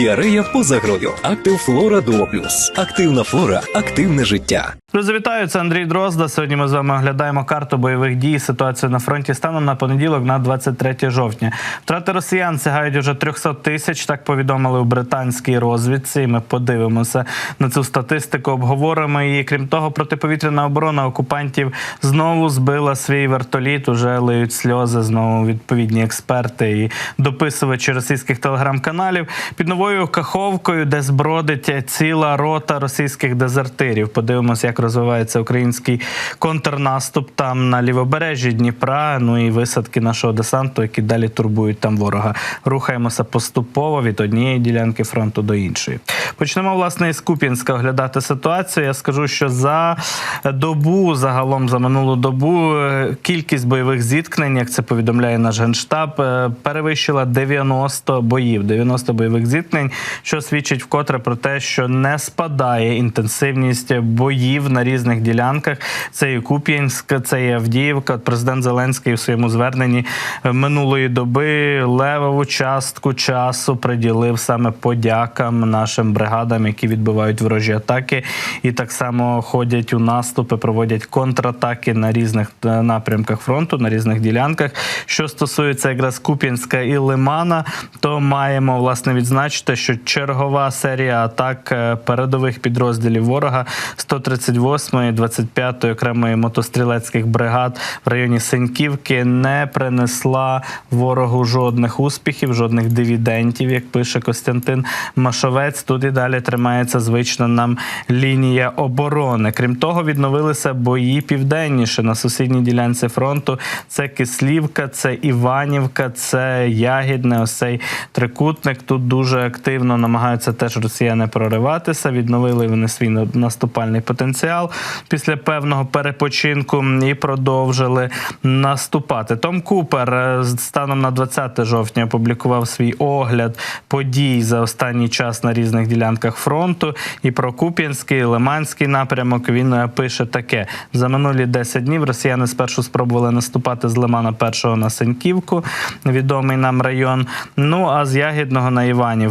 Діарея поза грою. Актив Флора Дуо. Активна флора, активне життя. Друзі, вітаю, це Андрій Дрозда. Сьогодні ми з вами оглядаємо карту бойових дій, ситуацію на фронті станом на понеділок, на 23 жовтня. Втрати росіян сягають уже 300 тисяч. Так повідомили у британській розвідці. Ми подивимося на цю статистику, обговоримо її. Крім того, протиповітряна оборона окупантів знову збила свій вертоліт. Уже лиють сльози. Знову відповідні експерти і дописувачі російських телеграм-каналів під новою каховкою, де збродить ціла рота російських дезертирів. Подивимося, як розвивається український контрнаступ там на лівобережжі Дніпра. Ну і висадки нашого десанту, які далі турбують там ворога. Рухаємося поступово від однієї ділянки фронту до іншої. Почнемо власне із Куп'янська оглядати ситуацію. Я скажу, що за добу, загалом за минулу добу, кількість бойових зіткнень, як це повідомляє наш генштаб, е, перевищила 90 боїв, 90 бойових зіткнень, що свідчить вкотре про те, що не спадає інтенсивність боїв на різних ділянках. Це і Куп'янськ, це і Авдіївка. Президент Зеленський у своєму зверненні е, минулої доби левову частку часу приділив саме подякам нашим бригадам, які відбивають ворожі атаки, і так само ходять у наступи, проводять контратаки на різних е, напрямках фронту, на різних ділянках. Що стосується якраз Куп'янська і Лимана, то маємо власне відзначити, що чергова серія атак е, передових підрозділів ворога 138-ї, 25-ї окремої мотострілецьких бригад в районі Сеньківки не принесла ворогу жодних успіхів, жодних дивідентів, як пише Костянтин Машовець. Тут і далі тримається звична нам лінія оборони. Крім того, відновилися бої південніше на сусідній ділянці фронту. Це Кислівка, це Іванівка, це Ягідне. Ось цей трикутник. Тут дуже активно намагаються теж росіяни прориватися. Відновили вони свій наступальний потенціал після певного перепочинку і продовжили наступати. Том Купер е, станом на 20 жовтня опублікував свій огляд подій за останній час на різних ділянках фронту. І про Куп'янський, Лиманський напрямок він е, пише таке: за минулі 10 днів росіяни спершу спробували наступати з Лимана першого на Сеньківку, відомий нам район. Ну а з Ягідного на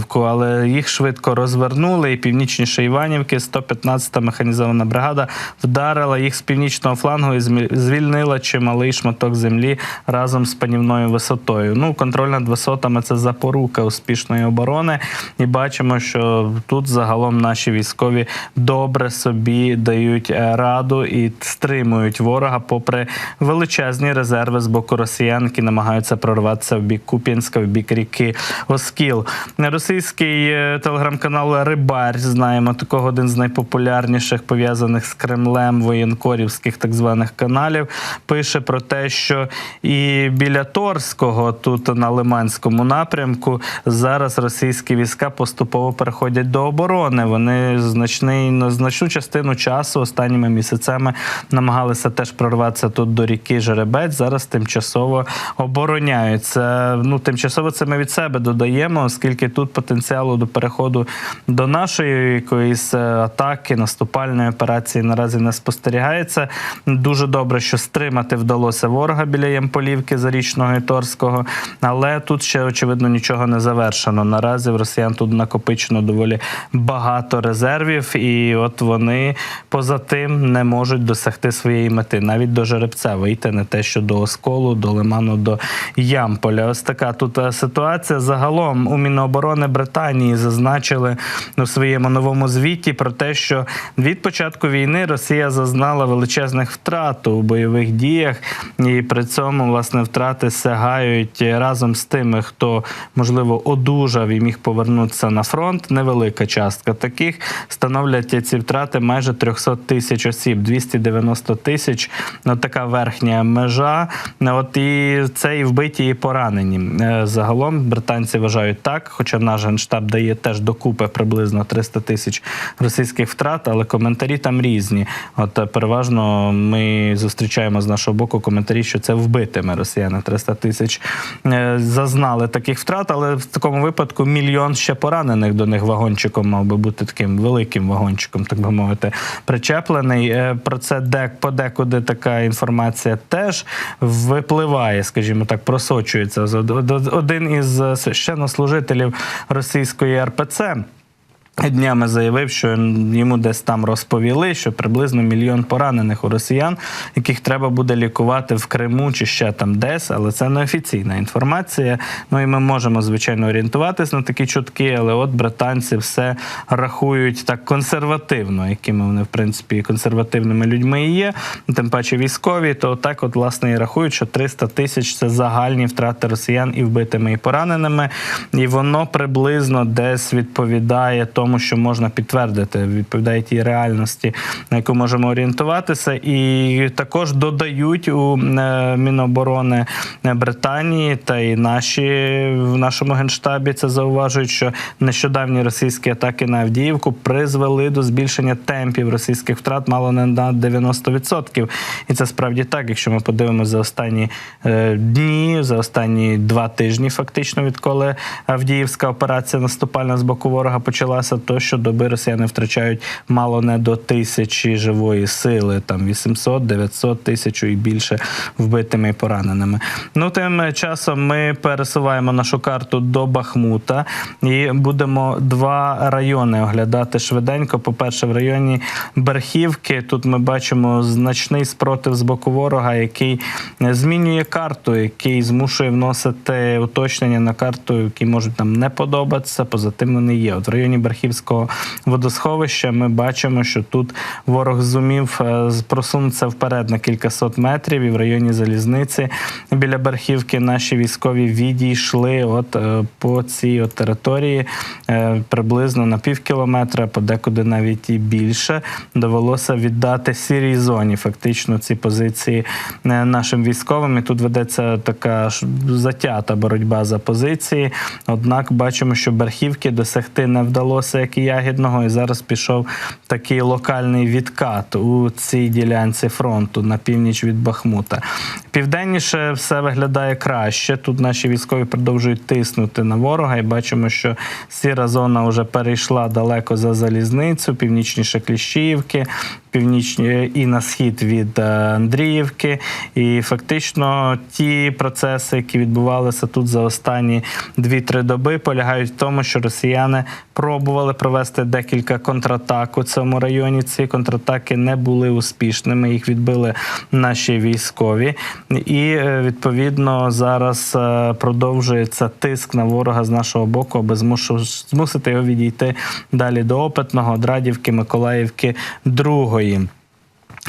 Іванівку, але їх швидко розвернули. І північніше Іванівки 115-та механізована бригада вдарила їх з північного флангу і звільнила чималий шматок землі разом з панівною висотою. Ну, контроль над висотами це запорука успішної оборони. І бачимо, що тут загалом наші військові добре собі дають е, раду і стримують ворога, попри величезні резерви з боку росіян, які намагаються прорватися в бік Куп'янська, в бік ріки Оскіл. Російський е, телеграм-канал Рибар знаємо такого один з найпопулярніших пов'язаних з Кремлем воєнкорівських так званих каналів. Пише про те, що і біля Торського, тут на Лиманському напрямку, зараз російські війська поступово переходять до оборони. Вони значний ну, значну частину часу останніми місяцями намагалися теж прорватися тут до ріки Жеребець. Зараз тимчасово обороняються. Ну тимчасово це ми від себе додаємо, оскільки тут потенціалу до переходу до нашої якоїсь е, атаки, наступальної операції наразі не спостерігається. Дуже добре, що стримати вдалося ворога біля Ямполівки Зарічного і Торського, але тут ще очевидно нічого не завершено. Наразі в росіян тут накопичено доволі багато резервів, і от вони поза тим не можуть досягти своєї мети, навіть до жеребця вийти не те, що до осколу, до лиману, до Ямполя. Ось така тут е, ситуація. Загалом у Міноборони Британії зазначили у своєму новому звіті про те, що від початку війни Росія зазнала величезних втрат у бойових діях, і при цьому власне втрати сягають разом з тими, хто можливо одужав і міг повернутися на фронт. Невелика частка таких становлять ці втрати майже 300 тисяч осіб, 290 тисяч. Ну, така верхня межа. От і це і вбиті, і поранені. Е, Загалом британці вважають так, хоча наш генштаб дає теж докупи приблизно 300 тисяч російських втрат, але коментарі там різні. От е, переважно ми зустрічаємо з нашого боку коментарі, що це вбитими росіяни 300 тисяч е, зазнали таких втрат, але в такому випадку мільйон ще поранених до них вагончиком, мав би бути таким великим вагончиком, так би мовити, причеплений. Е, Про це де подекуди така інформація теж випливає, скажімо так, просочується. Один із священнослужителів російської РПЦ. Днями заявив, що йому десь там розповіли, що приблизно мільйон поранених у росіян, яких треба буде лікувати в Криму чи ще там десь, але це не офіційна інформація. Ну і ми можемо звичайно орієнтуватись на такі чутки, але от британці все рахують так консервативно, якими вони в принципі консервативними людьми і є. Тим паче військові, то так, от власне і рахують, що 300 тисяч це загальні втрати росіян і вбитими і пораненими, і воно приблизно десь відповідає тому, що можна підтвердити, відповідає тій реальності, на яку можемо орієнтуватися. І також додають у е, Міноборони Британії та і наші в нашому генштабі це зауважують, що нещодавні російські атаки на Авдіївку призвели до збільшення темпів російських втрат мало не на 90%. І це справді так, якщо ми подивимося за останні е, дні, за останні два тижні, фактично, відколи Авдіївська операція наступальна з боку ворога почалася, то щодоби росіяни втрачають мало не до тисячі живої сили, там 800, 900, тисячу і більше вбитими і пораненими. Ну тим часом ми пересуваємо нашу карту до Бахмута і будемо два райони оглядати швиденько. По-перше, в районі Берхівки тут ми бачимо значний спротив з боку ворога, який змінює карту, який змушує вносити уточнення на карту, які можуть нам не подобатися. Позитивно вони є. От в районі Берхівського водосховища ми бачимо, що тут ворог зумів е, просунутися вперед на кількасот метрів, і в районі залізниці біля Берхівки наші військові відійшли от е, по цій от території е, приблизно на пів кілометра, подекуди навіть і більше. Довелося віддати сірій зоні. Фактично ці позиції нашим військовим. І тут ведеться така ж затята боротьба за позиції. Однак бачимо, що Берхівки досягти не вдалося, як і Ягідного, і зараз пішов такий локальний відкат у цій ділянці фронту на північ від Бахмута. Південніше все виглядає краще. Тут наші військові продовжують тиснути на ворога, і бачимо, що сіра зона вже перейшла далеко за залізницю, північніше Кліщіївки, північні і на схід від е, Андріївки. І фактично ті процеси, які відбувалися тут за останні 2-3 доби, полягають в тому, що росіяни пробували провести декілька контратак у цьому районі. Ці контратаки не були успішними. Їх відбили наші військові, і е, відповідно зараз е, продовжується тиск на ворога з нашого боку, аби змусити його відійти далі до опитного Драдівки, Миколаївки другої.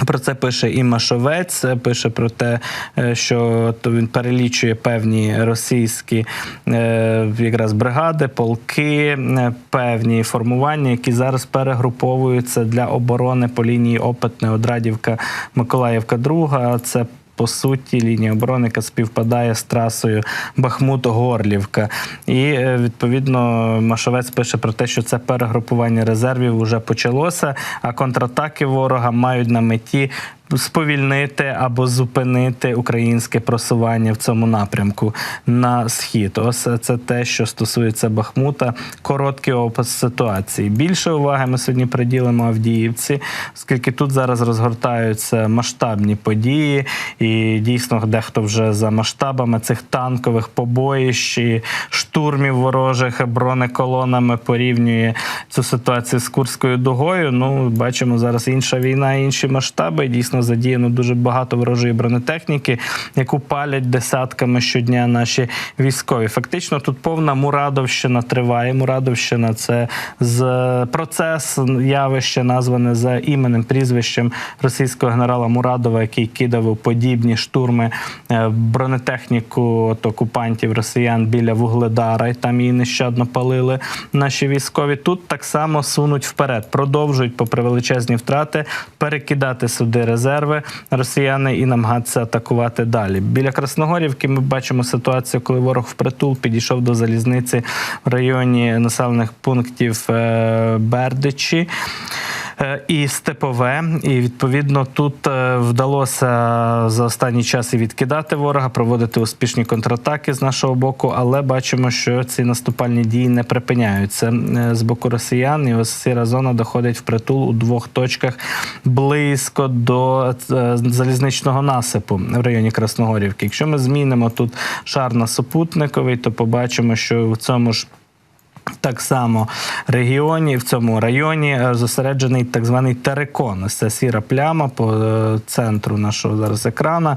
Про це пише і Машовець, пише про те, е, що то він перелічує певні російські е, якраз бригади, полки, е, певні формування, які зараз перегруповуються для оборони по лінії Опитне, Одрадівка, Миколаївка, Друга. Це по суті лінія оборони, яка співпадає з трасою Бахмут-Горлівка. І е, відповідно Машовець пише про те, що це перегрупування резервів вже почалося, а контратаки ворога мають на меті. Сповільнити або зупинити українське просування в цьому напрямку на схід. Ось це те, що стосується Бахмута. Короткий опис ситуації. Більше уваги ми сьогодні приділимо Авдіївці, оскільки тут зараз розгортаються масштабні події, і дійсно дехто вже за масштабами цих танкових побоїщ і штурмів ворожих бронеколонами порівнює цю ситуацію з Курською дугою. Ну бачимо зараз інша війна, інші масштаби. Дійсно задіяно дуже багато ворожої бронетехніки, яку палять десятками щодня наші військові. Фактично, тут повна Мурадовщина триває. Мурадовщина це з процес явище, назване за іменем прізвищем російського генерала Мурадова, який кидав у подібні штурми е, бронетехніку от окупантів росіян біля Вугледара, і там її нещадно палили наші військові. Тут так само сунуть вперед, продовжують, попри величезні втрати, перекидати сюди резерви росіяни і намагатися атакувати далі. Біля Красногорівки ми бачимо ситуацію, коли ворог впритул підійшов до залізниці в районі населених пунктів е, Бердичі. Е, і Степове. І відповідно тут е, вдалося за останній час і відкидати ворога, проводити успішні контратаки з нашого боку, але бачимо, що ці наступальні дії не припиняються е, з боку росіян. І ось сіра зона доходить в притул у двох точках близько до залізничного насипу в районі Красногорівки. Якщо ми змінимо тут шар на супутниковий, то побачимо, що в цьому ж так само регіоні, в цьому районі е, зосереджений так званий терекон. Це сіра пляма по е, центру нашого зараз екрана.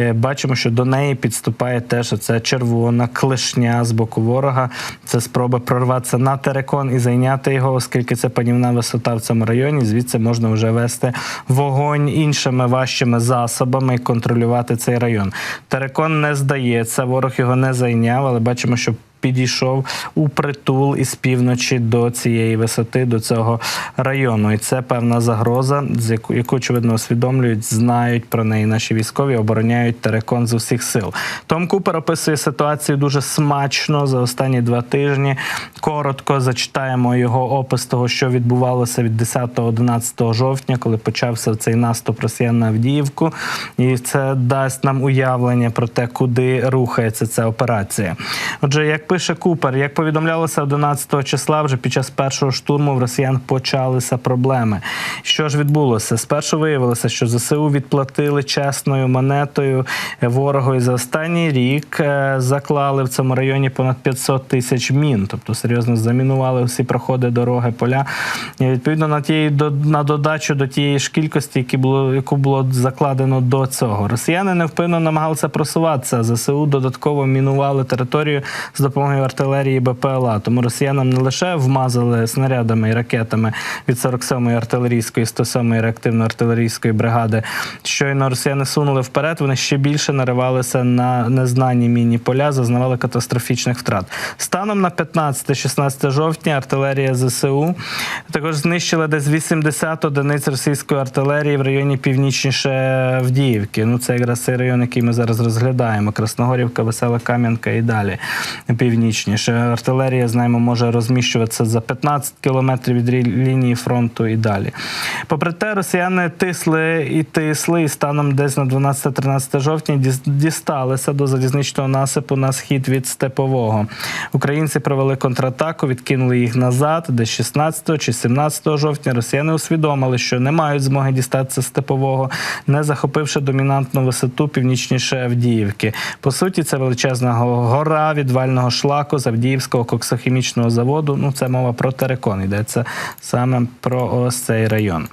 Е, Бачимо, що до неї підступає теж це червона клешня з боку ворога. Це спроба прорватися на терекон і зайняти його, оскільки це панівна висота в цьому районі. Звідси можна вже вести вогонь іншими важчими засобами і контролювати цей район. Терекон не здається, ворог його не зайняв, але бачимо, що підійшов у притул із півночі до цієї висоти, до цього району. І це певна загроза, з яку, яку очевидно усвідомлюють, знають про неї наші військові, обороняють терекон з усіх сил. Том Купер описує ситуацію дуже смачно за останні два тижні. Коротко зачитаємо його опис того, що відбувалося від 10-11 жовтня, коли почався цей наступ росіян на Авдіївку. І це дасть нам уявлення про те, куди рухається ця операція. Отже, як пише Купер, як повідомлялося 11 числа, вже під час першого штурму в росіян почалися проблеми. Що ж відбулося? Спершу виявилося, що ЗСУ відплатили чесною монетою ворогу і за останній рік е, заклали в цьому районі понад 500 тисяч мін, тобто серйозно замінували всі проходи, дороги, поля. І відповідно на тієї на додачу до тієї ж кількості, які було яку було закладено до цього. Росіяни невпинно намагалися просуватися. ЗСУ додатково мінували територію з допомогою артилерії БПЛА. Тому росіянам не лише вмазали снарядами і ракетами від 47-ї артилерійської, 107-ї реактивно-артилерійської бригади. Щойно росіяни сунули вперед, вони ще більше наривалися на незнані мінні поля, зазнавали катастрофічних втрат. Станом на 15-16 жовтня артилерія ЗСУ також знищила десь 80 одиниць російської артилерії в районі північніше Авдіївки. Ну це якраз цей район, який ми зараз розглядаємо. Красногорівка, Весела Кам'янка і далі північніше. Артилерія, знаємо, може розміщуватися за 15 кілометрів від лінії фронту і далі. Попри те, росіяни тисли і тисли, і станом десь на 12-13 жовтня дісталися до залізничного насипу на схід від Степового. Українці провели контратаку, відкинули їх назад, десь 16 чи 17 жовтня. Росіяни усвідомили, що не мають змоги дістатися Степового, не захопивши домінантну висоту північніше Авдіївки. По суті, це величезна гора відвального шлаку з Авдіївського коксохімічного заводу. Ну, це мова про терекон. Йдеться саме про ось цей район.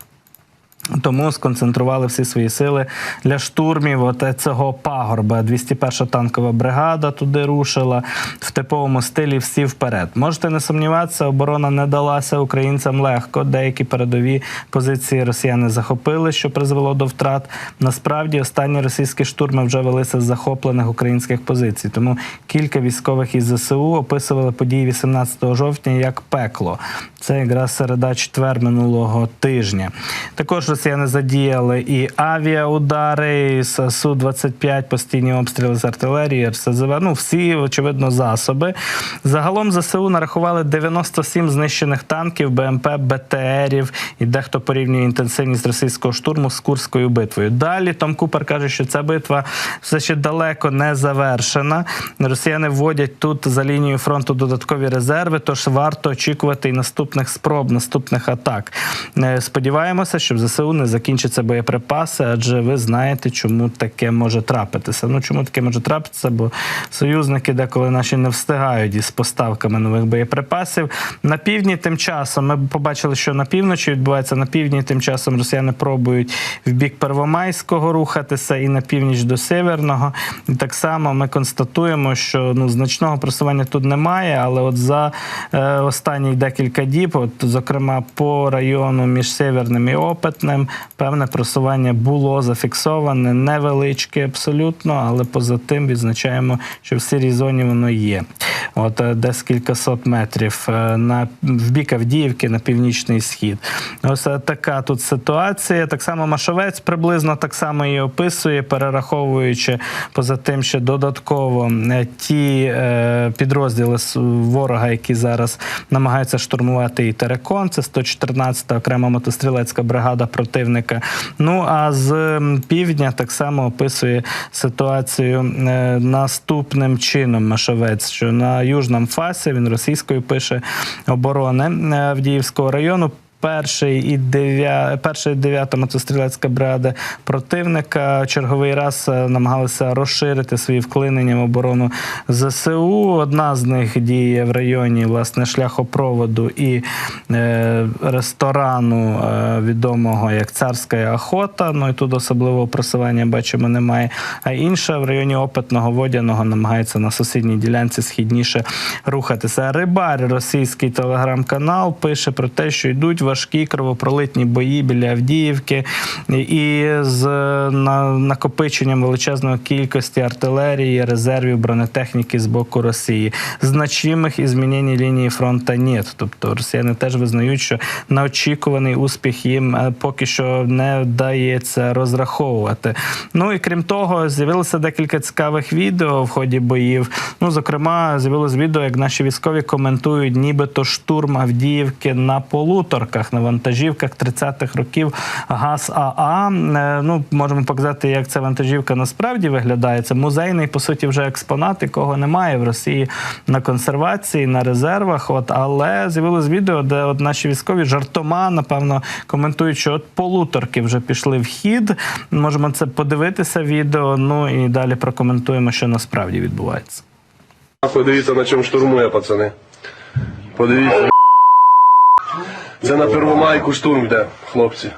Тому сконцентрували всі свої сили для штурмів от цього пагорба. 201 танкова бригада туди рушила в типовому стилі всі вперед. Можете не сумніватися, оборона не далася українцям легко. Деякі передові позиції росіяни захопили, що призвело до втрат. Насправді останні російські штурми вже велися з захоплених українських позицій. Тому кілька військових із ЗСУ описували події 18 жовтня як пекло. Це якраз середа четвер минулого тижня. Також росіяни задіяли і авіаудари, і Су-25, постійні обстріли з артилерії, РСЗВ. Ну, всі, очевидно, засоби. Загалом ЗСУ нарахували 97 знищених танків, БМП, БТРів і дехто порівнює інтенсивність російського штурму з Курською битвою. Далі Том Купер каже, що ця битва все ще далеко не завершена. Росіяни вводять тут за лінією фронту додаткові резерви, тож варто очікувати і наступних спроб, наступних атак. Е, Сподіваємося, що в Не закінчаться боєприпаси, адже ви знаєте, чому таке може трапитися. Ну чому таке може трапитися? Бо союзники деколи наші не встигають із поставками нових боєприпасів. На півдні тим часом ми побачили, що на півночі відбувається на півдні. Тим часом росіяни пробують в бік Первомайського рухатися і на північ до Северного. І так само ми констатуємо, що ну значного просування тут немає, але от за е, останні декілька діб, от зокрема по району між Северним і Опитним, певним. Певне просування було зафіксоване, невеличке абсолютно, але поза тим відзначаємо, що в сірій зоні воно є. От е, десь кількасот метрів е, на в бік Авдіївки на північний схід. Ось е, така тут ситуація. Так само Машовець приблизно так само її описує, перераховуючи поза тим, що додатково ті підрозділи ворога, які зараз намагаються штурмувати і Терекон, це 114-та окрема мотострілецька бригада противника. Ну а з півдня так само описує ситуацію е, наступним чином Машовець, що на южному фасі він російською пише оборони е, Авдіївського району. Перший і дев'я... перша і дев'ята мотострілецька бригада противника черговий раз е, намагалися розширити свої вклинення в оборону ЗСУ. Одна з них діє в районі власне шляхопроводу і е, ресторану е, відомого як царська охота. Ну і тут особливого просування бачимо немає. А інша в районі опитного водяного намагається на сусідній ділянці східніше рухатися. Рибар, російський телеграм-канал, пише про те, що йдуть важкі кровопролитні бої біля Авдіївки і з на, накопиченням величезної кількості артилерії, резервів, бронетехніки з боку Росії. Значимих і змінень лінії фронту нет. Тобто росіяни теж визнають, що на очікуваний успіх їм е, поки що не вдається розраховувати. Ну і крім того, з'явилося декілька цікавих відео в ході боїв. Ну, зокрема, з'явилось відео, як наші військові коментують, нібито штурм Авдіївки на полуторках, на вантажівках 30-х років ГАЗ АА. Е, Ну, можемо показати, як ця вантажівка насправді виглядає. Це музейний, по суті, вже експонат, якого немає в Росії на консервації, на резервах. От, але з'явилось відео, де от наші військові жартома, напевно, коментують, що от полуторки вже пішли в хід. Можемо це подивитися відео. Ну і далі прокоментуємо, що насправді відбувається. Подивіться, на чому штурмує, пацани. Подивіться. Це на Первомайку штурм йде, хлопці.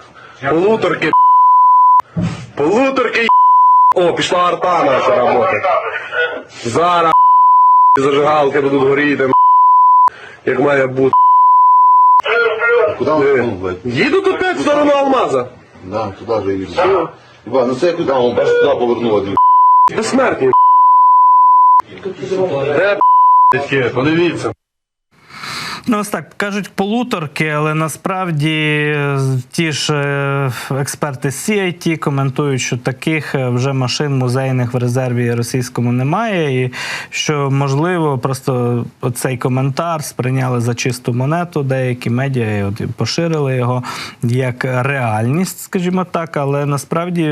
Полуторки. Полуторки. О, пішла арта наша робота. Зараз зажигалки будуть горіти. Як має бути. Он блядь? Їдуть опять в сторону Алмаза. Да, туда же и Ебать, ну це куда он аж туда повернул один. Безсмертні. Де, подивіться. Ну, ось так кажуть полуторки, але насправді е, ті ж е, експерти з CIT коментують, що таких е, вже машин музейних в резерві російському немає, і що можливо просто оцей коментар сприйняли за чисту монету. Деякі медіа і от поширили його як реальність, скажімо так. Але насправді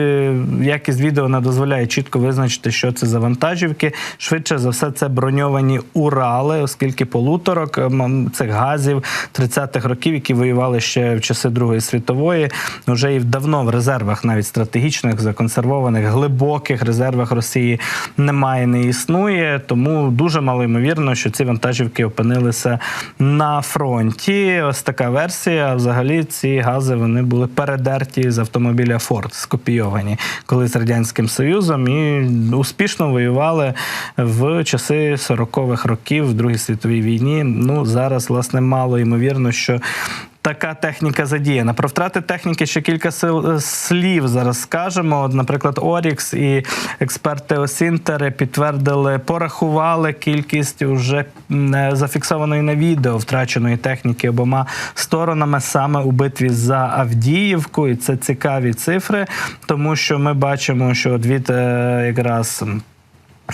якість відео не дозволяє чітко визначити, що це за вантажівки. Швидше за все, це броньовані Урали, оскільки полуторок ем, цих газів 30-х років, які воювали ще в часи Другої світової, вже і давно в резервах, навіть стратегічних, законсервованих, глибоких резервах Росії немає, не існує. Тому дуже мало ймовірно, що ці вантажівки опинилися на фронті. Ось така версія. Взагалі, ці гази вони були передерті з автомобіля Форд, скопійовані колись радянським Союзом і успішно воювали в часи 40-х років в Другій світовій війні. Ну зараз власне мало ймовірно, що. Така техніка задіяна. Про втрати техніки ще кілька сил, слів зараз скажемо. От, наприклад, Орікс і експерти Осінтери підтвердили, порахували кількість уже е, зафіксованої на відео втраченої техніки обома сторонами саме у битві за Авдіївку. І це цікаві цифри, тому що ми бачимо, що від е, якраз. м,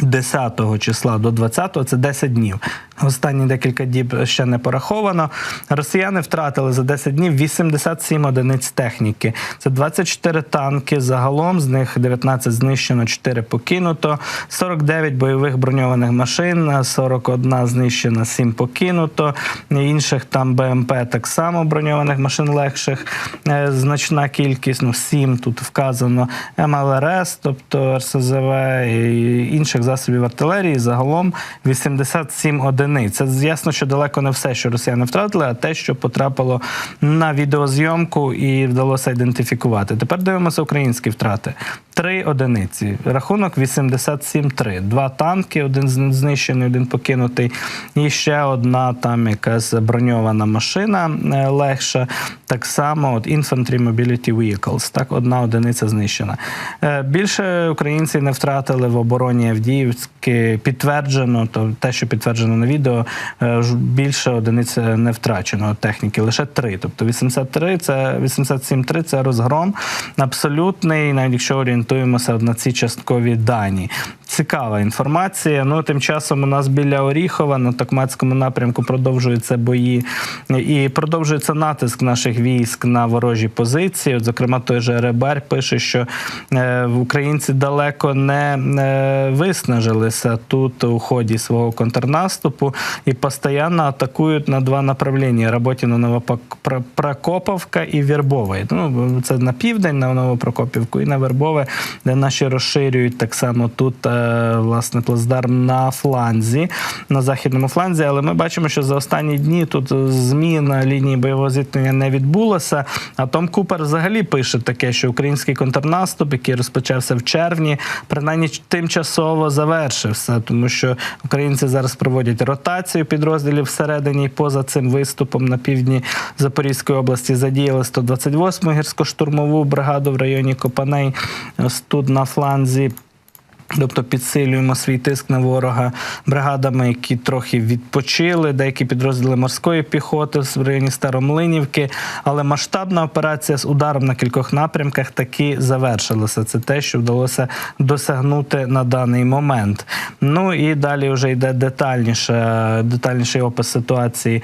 10 числа до 20 це 10 днів. Останні декілька діб ще не пораховано. Росіяни втратили за 10 днів 87 одиниць техніки. Це 24 танки. Загалом з них 19 знищено, 4 покинуто, 49 бойових броньованих машин, 41 знищена, 7 покинуто. Інших там БМП так само броньованих машин легших. е, Значна кількість, ну 7 тут вказано МЛРС, тобто РСЗВ і інших засобів артилерії. Загалом 87 одиниць. Це ясно, що далеко не все, що росіяни втратили, а те, що потрапило на відеозйомку і вдалося ідентифікувати. Тепер дивимося українські втрати. Три одиниці. Рахунок 87-3. Два танки, один знищений, один покинутий. І ще одна там якась броньована машина е, легша. Так само от Infantry Mobility Vehicles. Так, одна одиниця знищена. Е, Більше українці не втратили в обороні Авдіївськи. Підтверджено, то те, що підтверджено на відео, е, ж більше одиниць не втрачено техніки, лише три. Тобто 83 це 87-3 це розгром абсолютний, навіть якщо орієнтуємося на ці часткові дані. Цікава інформація. Ну тим часом у нас біля Оріхова на Токмацькому напрямку продовжуються бої і продовжується натиск наших військ на ворожі позиції. От, зокрема, той же Ребер пише, що е, українці далеко не е, виснажилися тут у ході свого контрнаступу і постійно атакують на два направлення: Роботіно Новопрокоповка і Вірбове. Ну це на південь, на Новопрокопівку, і на Вербове, де наші розширюють так само тут е, власне плацдарм на фланзі, на західному фланзі. Але ми бачимо, що за останні дні тут зміна лінії бойового зіткнення не відбулася. А Том Купер взагалі пише таке, що український контрнаступ, який розпочався в червні, принаймні тимчасово завершився, тому що українці зараз проводять ротацію підрозділів всередині поза цим виступом на півдні Запорізької області. Задіяли 128-му гірсько-штурмову бригаду в районі Копаней. Ось тут на фланзі. Тобто підсилюємо свій тиск на ворога бригадами, які трохи відпочили, деякі підрозділи морської піхоти в районі Старомлинівки. Але масштабна операція з ударом на кількох напрямках таки завершилася. Це те, що вдалося досягнути на даний момент. Ну і далі вже йде детальніше, детальніший опис ситуації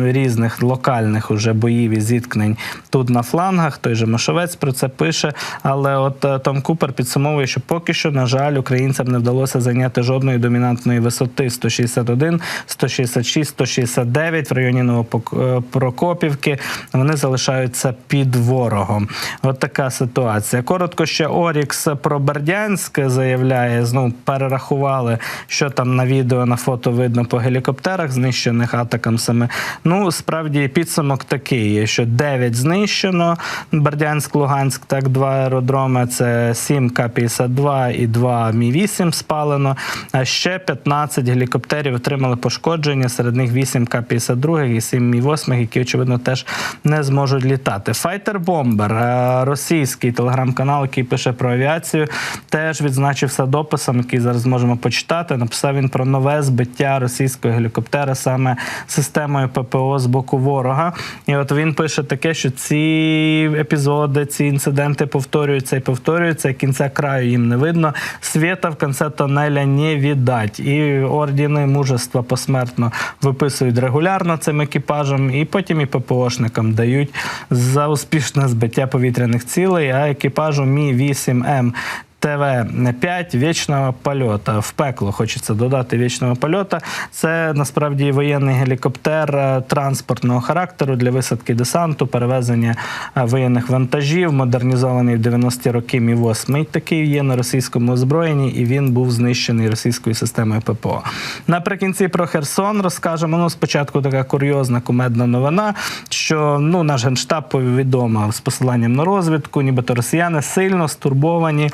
різних локальних уже боїв і зіткнень тут на флангах. Той же Машовець про це пише. Але от е, Том Купер підсумовує, що поки що, на жаль, українцям не вдалося зайняти жодної домінантної висоти 161, 166, 169 в районі Новопрокопівки. Вони залишаються під ворогом. От така ситуація. Коротко ще Орікс про Бердянськ заявляє. Знову перерахували, що там на відео на фото видно по гелікоптерах, знищених атакамсами. Ну справді підсумок такий, що 9 знищено. Бердянськ, Луганськ, так два аеродроми. Це 7 К-52 і 2 Мі-8 спалено. А ще 15 гелікоптерів отримали пошкодження. Серед них 8 К-52 і 7 Мі-8, які очевидно теж не зможуть літати. Файтер Бомбер, е, російський телеграм-канал, який пише про авіацію, теж відзначився дописом, який зараз можемо почитати. Написав він про нове збиття російського гелікоптера саме системою ППО з боку ворога. І от він пише таке, що ці епізоди, ці інциденти повторюються і повторюються. Кінця краю їм не видно. Світа в конце тоннеля не віддать. І ордени мужества посмертно виписують регулярно цим екіпажам, і потім і ППОшникам дають за успішне збиття повітряних цілей. А екіпажу Мі 8 М. ТВ-5 вічного польоту. В пекло хочеться додати вічного польота. Це насправді воєнний гелікоптер е, транспортного характеру для висадки десанту, перевезення е, воєнних вантажів, модернізований в 90-ті роки Мі 8 такий є на російському озброєнні, і він був знищений російською системою ППО. Наприкінці про Херсон розкажемо. Ну, спочатку така курйозна кумедна новина, що ну наш генштаб повідомив з посиланням на розвідку, нібито росіяни сильно стурбовані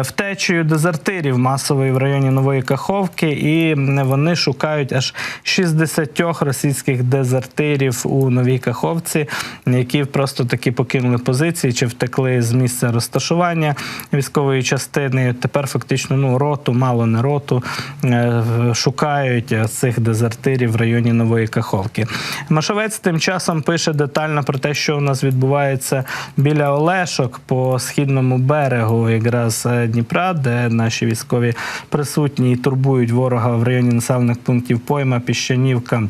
втечею дезертирів масової в районі Нової Каховки, і вони шукають аж 60 російських дезертирів у Новій Каховці, які просто таки покинули позиції чи втекли з місця розташування військової частини. Тепер фактично ну роту, мало не роту е, шукають е, цих дезертирів в районі Нової Каховки. Машовець тим часом пише детально про те, що у нас відбувається біля Олешок по східному берегу, якраз е, Дніпра, де наші військові присутні і турбують ворога в районі населених пунктів Пойма, Піщанівка.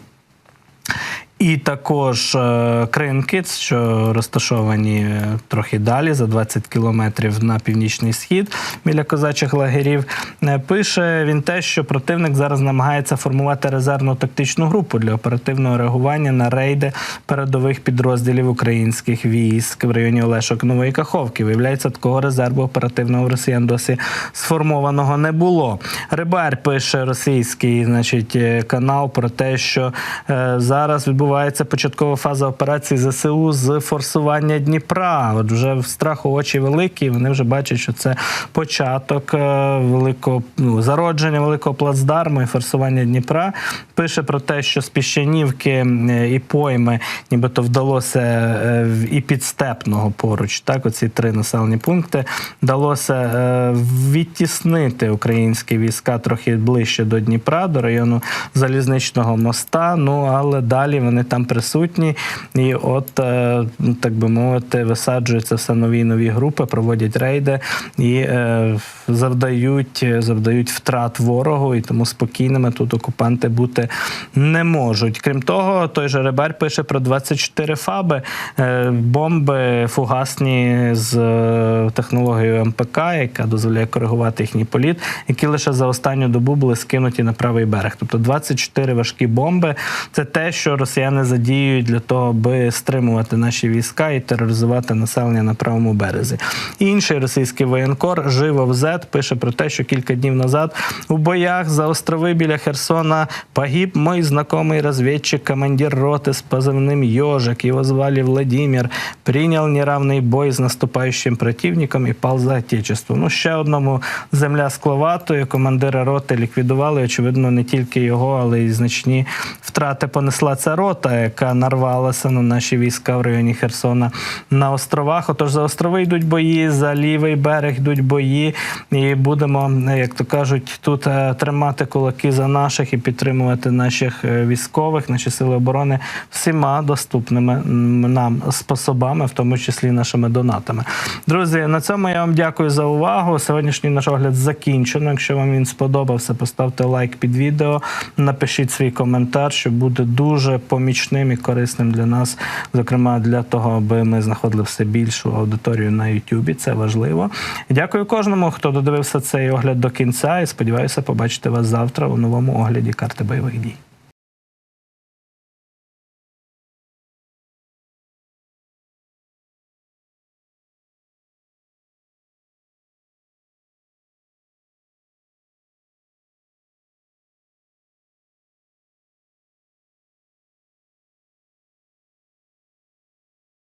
І також е, Кринкіц, що розташовані е, трохи далі, за 20 кілометрів на північний схід біля козачих лагерів. Е, Пише він те, що противник зараз намагається формувати резервну тактичну групу для оперативного реагування на рейди передових підрозділів українських військ в районі Олешок Нової Каховки. Виявляється, такого резерву оперативного в росіян досі сформованого не було. Рибар пише російський, значить, е, канал про те, що е, зараз відбувається відбувається початкова фаза операції ЗСУ з форсування Дніпра. От вже в страху очі великі. Вони вже бачать, що це початок е, великого ну, зародження великого плацдарму і форсування Дніпра. Пише про те, що з піщанівки і пойми, нібито вдалося е, і підстепного поруч. Так, оці три населені пункти вдалося е, відтіснити українські війська трохи ближче до Дніпра, до району залізничного моста. Ну але далі вони там присутні, і от е, так би мовити, висаджуються все нові нові групи, проводять рейди і е, завдають, завдають втрат ворогу, і тому спокійними тут окупанти бути не можуть. Крім того, той же Ребер пише про 24 фаби, е, бомби фугасні з е, технологією МПК, яка дозволяє коригувати їхній політ, які лише за останню добу були скинуті на правий берег. Тобто 24 важкі бомби це те, що росіяни задіюють для того, аби стримувати наші війська і тероризувати населення на правому березі. Інший російський воєнкор Живов Зет пише про те, що кілька днів назад у боях за острови біля Херсона погиб мой знакомый разведчик, командир роты с позывным «Ежик». Его звали Владимир. Принял неравный бой з наступаючим противником і пал за отечество. Ну, ще одному земля скловатою. Командира роти ліквідували. Очевидно, не тільки його, але й значні втрати понесла ця рота, яка нарвалася на наші війська в районі Херсона на островах. Отож, за острови йдуть бої, за лівий берег йдуть бої. І будемо, як то кажуть, тут е, тримати кулаки за наших і підтримувати наших е, військових, наші сили оборони всіма доступними нам способами, в тому числі нашими донатами. Друзі, на цьому я вам дякую за увагу. Сьогоднішній наш огляд закінчено. Якщо вам він сподобався, поставте лайк під відео, напишіть свій коментар, що буде дуже помічним і корисним для нас, зокрема для того, аби ми знаходили все більшу аудиторію на Ютубі. Це важливо. Дякую кожному, хто додивився цей огляд до кінця, і сподіваюся побачити вас завтра у новому огляді карти бойових дій.